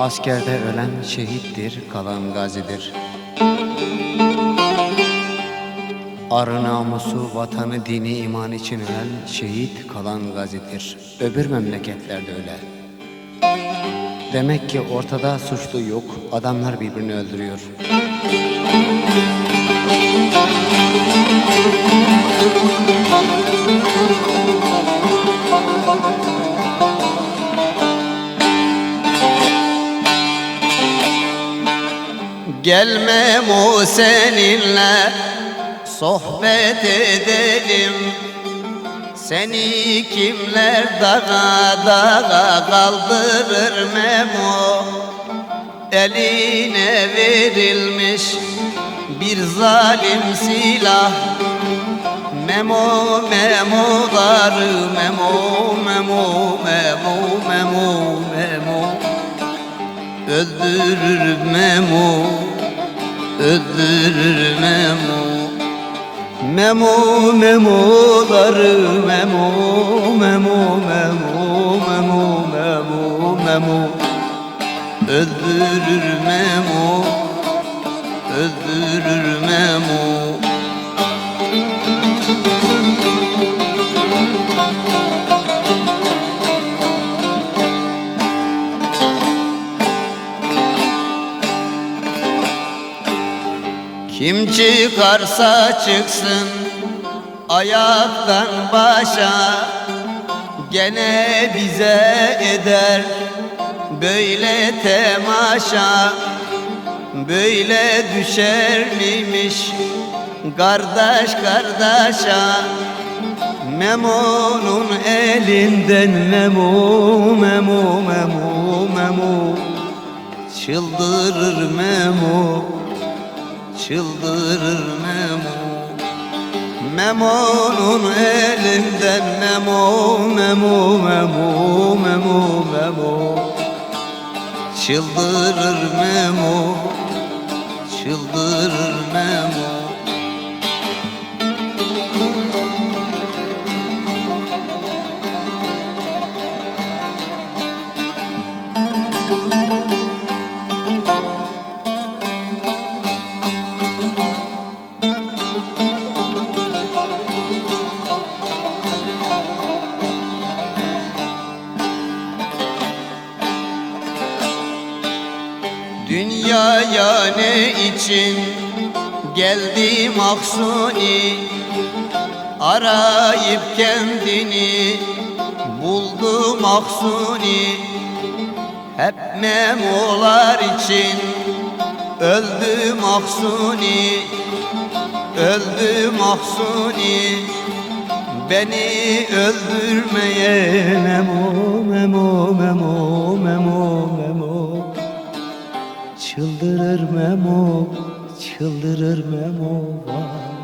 Askerde ölen şehittir, kalan gazidir. Arı namusu, vatanı, dini, iman için ölen şehit, kalan gazidir. Öbür memleketlerde öyle. Demek ki ortada suçlu yok, adamlar birbirini öldürüyor. Gelmem o seninle sohbet edelim. Seni kimler dağa dağa kaldırır Memo? Eline verilmiş bir zalim silah. Memo memoları memo memo memo memo memo. Öldürür memo Öldürür memo. Memo memoları memo memo memo memo memo memo. Öldürür memo Kim çıkarsa çıksın ayaktan başa Gene bize eder böyle temaşa. Böyle düşer miymiş kardeş kardeşa? Memo'nun elinden memo memo memo memo Çıldırır memo çıldırır Memo. Memo'nun elinden Memo Memo Memo Memo Memo. Çıldırır Memo Çıldırır Memo Dünyaya ne için geldi maksuni Arayıp kendini buldu maksuni Hep memolar için öldü maksuni Öldü maksuni Beni öldürmeye memo memo memo memo memo Çıldırır Memo, çıldırır Memo. vay